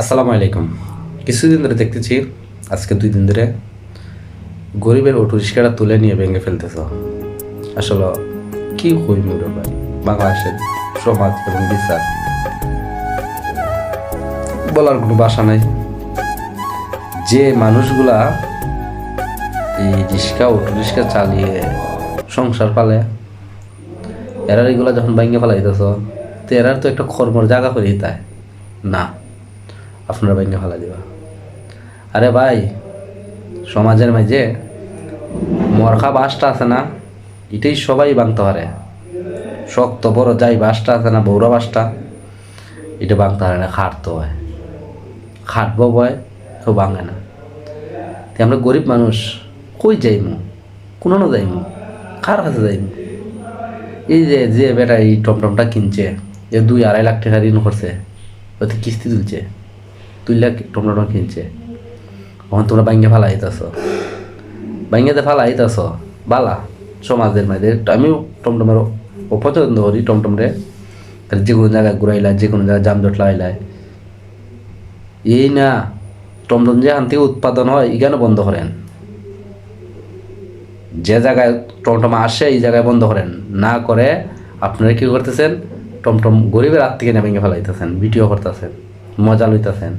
আসসালামু আলাইকুম। কিছুদিন ধরে দেখতেছি আজকে দুই দিন ধরে গরিবের অটো রিক্সাটা তুলে নিয়ে ভেঙে ফেলতেছ। আসলে কি হই মুরে বাংলাদেশের সমাজ এবং বিচার। বলার কোনো বাসা নাই। যে মানুষগুলা এই রিক্সা, অটো রিক্সা চালিয়ে সংসার পালে, এরা এগুলা যখন ভেঙে ফেলাইতেছ, তো এরার তো একটা কর্মর জায়গা করে তাই না। আপনারা ভেঙে ফেলা দিবা। আরে ভাই, সমাজের মাঝে মরখা বাসটা আছে না, এটাই সবাই বাঁধতে পারে। শক্ত, বড় যাই বাসটা আছে না, বৌরা বাসটা, এটা বাঁধতে পারে না, খাটতে হয়। খাটবো বয়, কেউ বাঙে না। তো আমরা গরিব মানুষ, কই যাইমু? কোনো না যাইমু? কার কাছে যাইমু? এই যে যে বেটা এই টমটমটা কিনছে এ দুই আড়াই লাখ টাকা ঋণ করছে, ওতে কিস্তি তুলছে। তুললে টমটমটা কিনছে। তখন তোমরা বাইঙ্গে ফালা আইতাছ। বাইঙ্গেতে ফালা আইতাছ। বালা, সমাজের মাঝে আমি টমটমের অপছন্দ করি, টমটমরে। যে কোনো জায়গায় ঘুরাইলাই যে কোনো জায়গায় যানজট লাগাইলাই। এই না, টমটম যে আন থেকে উৎপাদন হয় এখানে বন্ধ করেন? যে জায়গায় টমটম আসে, এই জায়গায় বন্ধ করেন। না করে, আপনারা কি করতেছেন? টমটম গরিবের হাত থেকে নেমে ফেলাইতেছেন, ভিডিও করতেছেন। মজা লইতেছেন।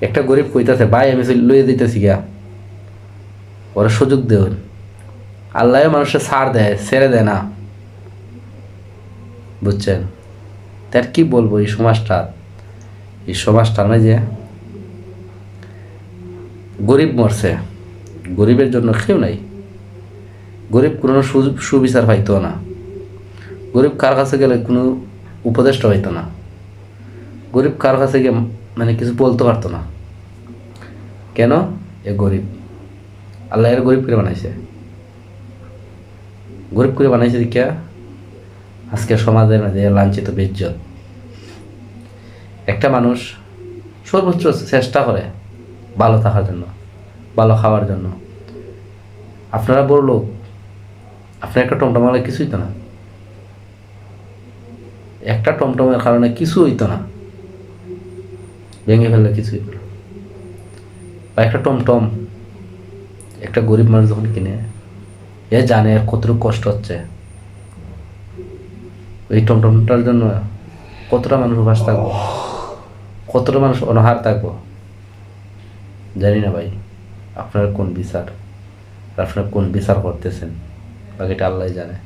একটা গরিব কইতাছে, ভাই, আমি লইয়ে দিতেছি গিয়া। ওরা সুযোগ দেন আল্লাহ মানুষের ছাড় দেয়, ছেড়ে দেয় না। বুঝছেন? তার কি বলব এই সমাজটা? এই সমাজটার মাঝে গরিব মরছে। গরিবের জন্য কেউ নাই। গরিব কোনো সুবিচার পাইতো না। গরিব কার কাছে গেলে কোনো উপদেষ্টা হইতো না। গরিব কার কাছে গিয়ে মানে কিছু বলতে পারতো না। কেন? এ গরিব। আল্লাহ এর গরিব করে বানাইছে। গরিব করে বানাইছে দেখিয়া আজকে সমাজের মাঝে লাঞ্ছিত, বেজ্জত। একটা মানুষ সর্বোচ্চ চেষ্টা করে ভালো থাকার জন্য, ভালো খাওয়ার জন্য। আপনারা বড় লোক, আপনার একটা টমটমালে কিছু হইতো না। একটা টমটমের কারণে কিছু হইতো না। ভেঙে ফেললে কিছু হইতো বা একটা টমটম একটা গরিব মানুষ যখন কিনে, এ জানে আর কতটুকু কষ্ট হচ্ছে। এই টমটমটার জন্য কতটা মানুষ উপাস থাকব? কতটা মানুষ অনাহার থাকব? জানি না ভাই, আপনার কোন বিচার আপনার কোন বিচার করতেছেন, বাকিটা আল্লাহ জানে।